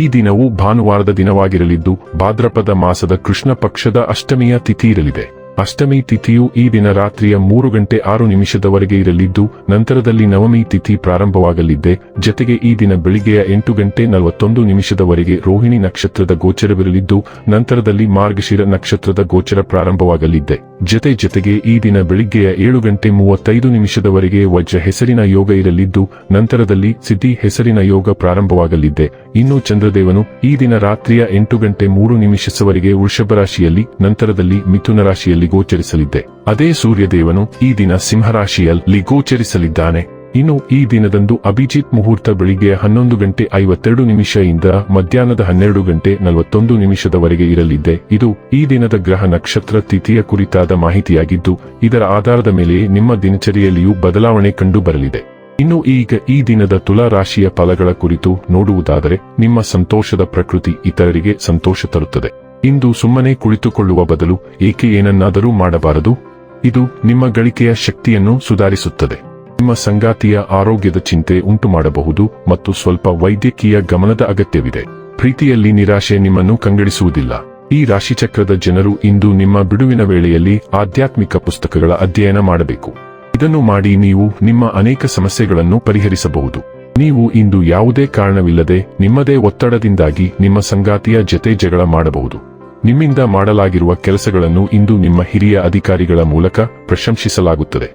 ಈ ದಿನವು ಭಾನುವಾರದ ದಿನವಾಗಿರಲಿದ್ದು ಭಾದ್ರಪದ ಮಾಸದ ಕೃಷ್ಣ ಪಕ್ಷದ ಅಷ್ಟಮಿಯ ತಿಥಿ ಇರಲಿದೆ. ಅಷ್ಟಮಿ ತಿಥಿಯು ಈ ದಿನ ರಾತ್ರಿಯ ಮೂರು ಗಂಟೆ ಆರು ನಿಮಿಷದವರೆಗೆ ಇರಲಿದ್ದು, ನಂತರದಲ್ಲಿ ನವಮಿ ತಿಥಿ ಪ್ರಾರಂಭವಾಗಲಿದೆ ಜತೆಗೆ ಈ ದಿನ ಬೆಳಿಗ್ಗೆಯ ಎಂಟು ಗಂಟೆ ನಲವತ್ತೊಂದು ನಿಮಿಷದವರೆಗೆ ರೋಹಿಣಿ ನಕ್ಷತ್ರದ ಗೋಚರವಿರಲಿದ್ದು, ನಂತರದಲ್ಲಿ ಮಾರ್ಗಶಿರ ನಕ್ಷತ್ರದ ಗೋಚರ ಪ್ರಾರಂಭವಾಗಲಿದೆ ಜತೆ ಜತೆಗೆ ಈ ದಿನ ಬೆಳಿಗ್ಗೆಯ ಏಳು ಗಂಟೆ ಮೂವತ್ತೈದು ನಿಮಿಷದವರೆಗೆ ವಜ್ರ ಹೆಸರಿನ ಯೋಗ ಇರಲಿದ್ದು, ನಂತರದಲ್ಲಿ ಸಿದ್ಧಿ ಹೆಸರಿನ ಯೋಗ ಪ್ರಾರಂಭವಾಗಲಿದ್ದೆ. ಇನ್ನು ಚಂದ್ರದೇವನು ಈ ದಿನ ರಾತ್ರಿಯ ಎಂಟು ಗಂಟೆ ಮೂರು ನಿಮಿಷದವರೆಗೆ ವೃಷಭ ರಾಶಿಯಲ್ಲಿ, ನಂತರದಲ್ಲಿ ಮಿಥುನ ರಾಶಿಯಲ್ಲಿ ಗೋಚರಿಸಲಿದ್ದೆ. ಅದೇ ಸೂರ್ಯದೇವನು ಈ ದಿನ ಸಿಂಹರಾಶಿಯಲ್ಲಿ ಗೋಚರಿಸಲಿದ್ದಾನೆ. ಇನ್ನು ಈ ದಿನದಂದು ಅಭಿಜಿತ್ ಮುಹೂರ್ತ ಬೆಳಿಗ್ಗೆ ಹನ್ನೊಂದು ಗಂಟೆ ಐವತ್ತೆರಡು ನಿಮಿಷದಿಂದ ಮಧ್ಯಾಹ್ನದ ಹನ್ನೆರಡು ಗಂಟೆ ನಲವತ್ತೊಂದು ನಿಮಿಷದವರೆಗೆ ಇರಲಿದ್ದೆ. ಇದು ಈ ದಿನದ ಗ್ರಹ ನಕ್ಷತ್ರ ತಿಥಿಯ ಕುರಿತಾದ ಮಾಹಿತಿಯಾಗಿದ್ದು, ಇದರ ಆಧಾರದ ಮೇಲೆ ನಿಮ್ಮ ದಿನಚರಿಯಲ್ಲಿಯೂ ಬದಲಾವಣೆ ಕಂಡು ಬರಲಿದೆ ಇನ್ನು ಈಗ ಈ ದಿನದ ತುಲಾ ರಾಶಿಯ ಫಲಗಳ ಕುರಿತು ನೋಡುವುದಾದರೆ, ನಿಮ್ಮ ಸಂತೋಷದ ಪ್ರಕೃತಿ ಇತರರಿಗೆ ಸಂತೋಷ ತರುತ್ತದೆ. ಇಂದು ಸುಮ್ಮನೆ ಕುಳಿತುಕೊಳ್ಳುವ ಬದಲು ಏಕೆ ಏನನ್ನಾದರೂ ಮಾಡಬಾರದು? ಇದು ನಿಮ್ಮ ಗಳಿಕೆಯ ಶಕ್ತಿಯನ್ನು ಸುಧಾರಿಸುತ್ತದೆ. ನಿಮ್ಮ ಸಂಗಾತಿಯ ಆರೋಗ್ಯದ ಚಿಂತೆ ಉಂಟು ಮಾಡಬಹುದು ಮತ್ತು ಸ್ವಲ್ಪ ವೈದ್ಯಕೀಯ ಗಮನದ ಅಗತ್ಯವಿದೆ. ಪ್ರೀತಿಯಲ್ಲಿ ನಿರಾಶೆ ನಿಮ್ಮನ್ನು ಕಂಗಡಿಸುವುದಿಲ್ಲ. ಈ ರಾಶಿಚಕ್ರದ ಜನರು ಇಂದು ನಿಮ್ಮ ಬಿಡುವಿನ ವೇಳೆಯಲ್ಲಿ ಆಧ್ಯಾತ್ಮಿಕ ಪುಸ್ತಕಗಳ ಅಧ್ಯಯನ ಮಾಡಬೇಕು. ಇದನ್ನು ಮಾಡಿ ನೀವು ನಿಮ್ಮ ಅನೇಕ ಸಮಸ್ಯೆಗಳನ್ನು ಪರಿಹರಿಸಬಹುದು. ನೀವು ಇಂದು ಯಾವುದೇ ಕಾರಣವಿಲ್ಲದೆ ನಿಮ್ಮದೇ ಒತ್ತಡದಿಂದಾಗಿ ನಿಮ್ಮ ಸಂಗಾತಿಯ ಜತೆ ಜಗಳ ಮಾಡಬಹುದು. ನಿಮ್ಮಿಂದ ಮಾಡಲಾಗಿರುವ ಕೆಲಸಗಳನ್ನು ಇಂದು ನಿಮ್ಮ ಹಿರಿಯ ಅಧಿಕಾರಿಗಳ ಮೂಲಕ ಪ್ರಶಂಸಿಸಲಾಗುತ್ತದೆ.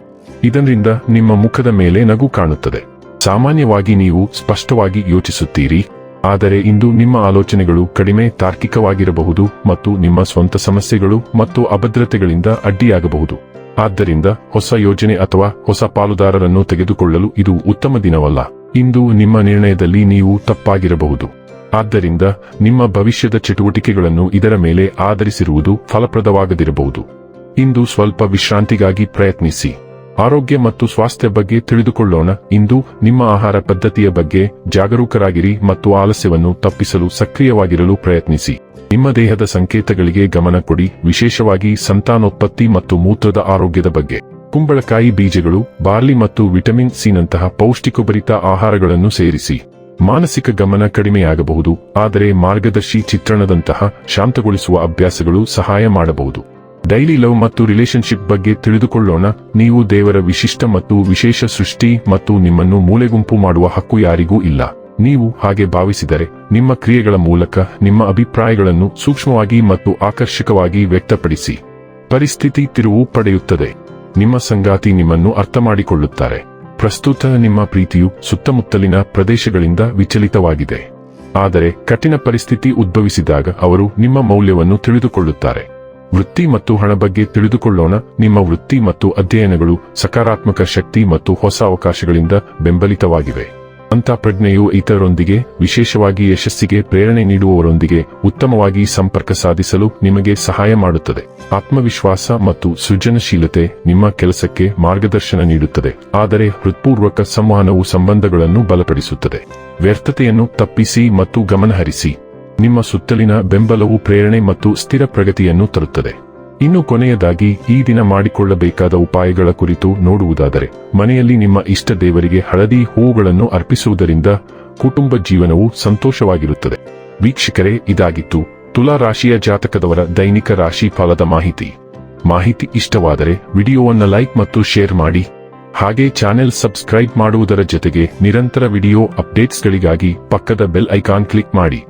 ಇದರಿಂದ ನಿಮ್ಮ ಮುಖದ ಮೇಲೆ ನಗು ಕಾಣುತ್ತದೆ. ಸಾಮಾನ್ಯವಾಗಿ ನೀವು ಸ್ಪಷ್ಟವಾಗಿ ಯೋಚಿಸುತ್ತೀರಿ, ಆದರೆ ಇಂದು ನಿಮ್ಮ ಆಲೋಚನೆಗಳು ಕಡಿಮೆ ತಾರ್ಕಿಕವಾಗಿರಬಹುದು ಮತ್ತು ನಿಮ್ಮ ಸ್ವಂತ ಸಮಸ್ಯೆಗಳು ಮತ್ತು ಅಭದ್ರತೆಗಳಿಂದ ಅಡ್ಡಿಯಾಗಬಹುದು. ಆದ್ದರಿಂದ ಹೊಸ ಯೋಜನೆ ಅಥವಾ ಹೊಸ ಪಾಲುದಾರರನ್ನು ತೆಗೆದುಕೊಳ್ಳಲು ಇದು ಉತ್ತಮ ದಿನವಲ್ಲ. ಇಂದು ನಿಮ್ಮ ನಿರ್ಣಯದಲ್ಲಿ ನೀವು ತಪ್ಪಾಗಿರಬಹುದು. ಆದ್ದರಿಂದ ನಿಮ್ಮ ಭವಿಷ್ಯದ ಚಟುವಟಿಕೆಗಳನ್ನು ಇದರ ಮೇಲೆ ಆಧರಿಸಿರುವುದು ಫಲಪ್ರದವಾಗದಿರಬಹುದು. ಇಂದು ಸ್ವಲ್ಪ ವಿಶ್ರಾಂತಿಗಾಗಿ ಪ್ರಯತ್ನಿಸಿ. ಆರೋಗ್ಯ ಮತ್ತು ಸ್ವಾಸ್ಥ್ಯ ಬಗ್ಗೆ ತಿಳಿದುಕೊಳ್ಳೋಣ. ಇಂದು ನಿಮ್ಮ ಆಹಾರ ಪದ್ಧತಿಯ ಬಗ್ಗೆ ಜಾಗರೂಕರಾಗಿರಿ ಮತ್ತು ಆಲಸ್ಯವನ್ನು ತಪ್ಪಿಸಲು ಸಕ್ರಿಯವಾಗಿರಲು ಪ್ರಯತ್ನಿಸಿ. ನಿಮ್ಮ ದೇಹದ ಸಂಕೇತಗಳಿಗೆ ಗಮನ ಕೊಡಿ. ವಿಶೇಷವಾಗಿ ಸಂತಾನೋತ್ಪತ್ತಿ ಮತ್ತು ಮೂತ್ರದ ಆರೋಗ್ಯದ ಬಗ್ಗೆ. ಕುಂಬಳಕಾಯಿ ಬೀಜಗಳು, ಬಾರ್ಲಿ ಮತ್ತು ವಿಟಮಿನ್ ಸಿನಂತಹ ಪೌಷ್ಟಿಕಭರಿತ ಆಹಾರಗಳನ್ನು ಸೇರಿಸಿ. ಮಾನಸಿಕ ಗಮನ ಕಡಿಮೆಯಾಗಬಹುದು, ಆದರೆ ಮಾರ್ಗದರ್ಶಿ ಚಿತ್ರಣದಂತಹ ಶಾಂತಗೊಳಿಸುವ ಅಭ್ಯಾಸಗಳು ಸಹಾಯ ಮಾಡಬಹುದು. ಡೈಲಿ ಲವ್ ಮತ್ತು ರಿಲೇಶನ್ಶಿಪ್ ಬಗ್ಗೆ ತಿಳಿದುಕೊಳ್ಳೋಣ, ನೀವು ದೇವರ ವಿಶಿಷ್ಟ ಮತ್ತು ವಿಶೇಷ ಸೃಷ್ಟಿ ಮತ್ತು ನಿಮ್ಮನ್ನು ಮೂಲೆಗುಂಪು ಮಾಡುವ ಹಕ್ಕು ಯಾರಿಗೂ ಇಲ್ಲ. ನೀವು ಹಾಗೆ ಭಾವಿಸಿದರೆ, ನಿಮ್ಮ ಕ್ರಿಯೆಗಳ ಮೂಲಕ ನಿಮ್ಮ ಅಭಿಪ್ರಾಯಗಳನ್ನು ಸೂಕ್ಷ್ಮವಾಗಿ ಮತ್ತು ಆಕರ್ಷಕವಾಗಿ ವ್ಯಕ್ತಪಡಿಸಿ. ಪರಿಸ್ಥಿತಿ ತಿರುವು ಪಡೆಯುತ್ತದೆ. ನಿಮ್ಮ ಸಂಗಾತಿ ನಿಮ್ಮನ್ನು ಅರ್ಥ ಮಾಡಿಕೊಳ್ಳುತ್ತಾರೆ ಪ್ರಸ್ತುತ ನಿಮ್ಮ ಪ್ರೀತಿಯು ಸುತ್ತಮುತ್ತಲಿನ ಪ್ರದೇಶಗಳಿಂದ ವಿಚಲಿತವಾಗಿದೆ. ಆದರೆ ಕಠಿಣ ಪರಿಸ್ಥಿತಿ ಉದ್ಭವಿಸಿದಾಗ ಅವರು ನಿಮ್ಮ ಮೌಲ್ಯವನ್ನು ತಿಳಿದುಕೊಳ್ಳುತ್ತಾರೆ. ವೃತ್ತಿ ಮತ್ತು ಹಣ ಬಗ್ಗೆ ತಿಳಿದುಕೊಳ್ಳೋಣ. ನಿಮ್ಮ ವೃತ್ತಿ ಮತ್ತು ಅಧ್ಯಯನಗಳು ಸಕಾರಾತ್ಮಕ ಶಕ್ತಿ ಮತ್ತು ಹೊಸ ಅವಕಾಶಗಳಿಂದ ಬೆಂಬಲಿತವಾಗಿವೆ. ಅಂತ ಪ್ರಜ್ಞೆಯು ಇತರರೊಂದಿಗೆ, ವಿಶೇಷವಾಗಿ ಯಶಸ್ಸಿಗೆ ಪ್ರೇರಣೆ ನೀಡುವವರೊಂದಿಗೆ ಉತ್ತಮವಾಗಿ ಸಂಪರ್ಕ ಸಾಧಿಸಲು ನಿಮಗೆ ಸಹಾಯ ಮಾಡುತ್ತದೆ. ಆತ್ಮವಿಶ್ವಾಸ ಮತ್ತು ಸೃಜನಶೀಲತೆ ನಿಮ್ಮ ಕೆಲಸಕ್ಕೆ ಮಾರ್ಗದರ್ಶನ ನೀಡುತ್ತದೆ. ಆದರೆ ಹೃತ್ಪೂರ್ವಕ ಸಂವಹನವು ಸಂಬಂಧಗಳನ್ನು ಬಲಪಡಿಸುತ್ತದೆ. ವ್ಯರ್ಥತೆಯನ್ನು ತಪ್ಪಿಸಿ ಮತ್ತು ಗಮನಹರಿಸಿ. ನಿಮ್ಮ ಸುತ್ತಲಿನ ಬೆಂಬಲವು ಪ್ರೇರಣೆ ಮತ್ತು ಸ್ಥಿರ ಪ್ರಗತಿಯನ್ನು ತರುತ್ತದೆ. ಇನ್ನು ಕೊನೆಯದಾಗಿ ಈ ದಿನ ಮಾಡಿಕೊಳ್ಳಬೇಕಾದ ಉಪಾಯಗಳ ಕುರಿತು ನೋಡುವುದಾದರೆ, ಮನೆಯಲ್ಲಿ ನಿಮ್ಮ ಇಷ್ಟ ದೇವರಿಗೆ ಹಳದಿ ಹೂವುಗಳನ್ನು ಅರ್ಪಿಸುವುದರಿಂದ ಕುಟುಂಬ ಜೀವನವು ಸಂತೋಷವಾಗಿರುತ್ತದೆ. ವೀಕ್ಷಕರೇ, ಇದಾಗಿತ್ತು ತುಲಾ ರಾಶಿಯ ಜಾತಕದವರ ದೈನಿಕ ರಾಶಿ ಫಲದ ಮಾಹಿತಿ. ಮಾಹಿತಿ ಇಷ್ಟವಾದರೆ ವಿಡಿಯೋವನ್ನು ಲೈಕ್ ಮತ್ತು ಶೇರ್ ಮಾಡಿ. ಹಾಗೆ ಚಾನೆಲ್ ಸಬ್ಸ್ಕ್ರೈಬ್ ಮಾಡುವುದರ ಜೊತೆಗೆ ನಿರಂತರ ವಿಡಿಯೋ ಅಪ್ಡೇಟ್ಸ್ಗಳಿಗಾಗಿ ಪಕ್ಕದ ಬೆಲ್ ಐಕಾನ್ ಕ್ಲಿಕ್ ಮಾಡಿ.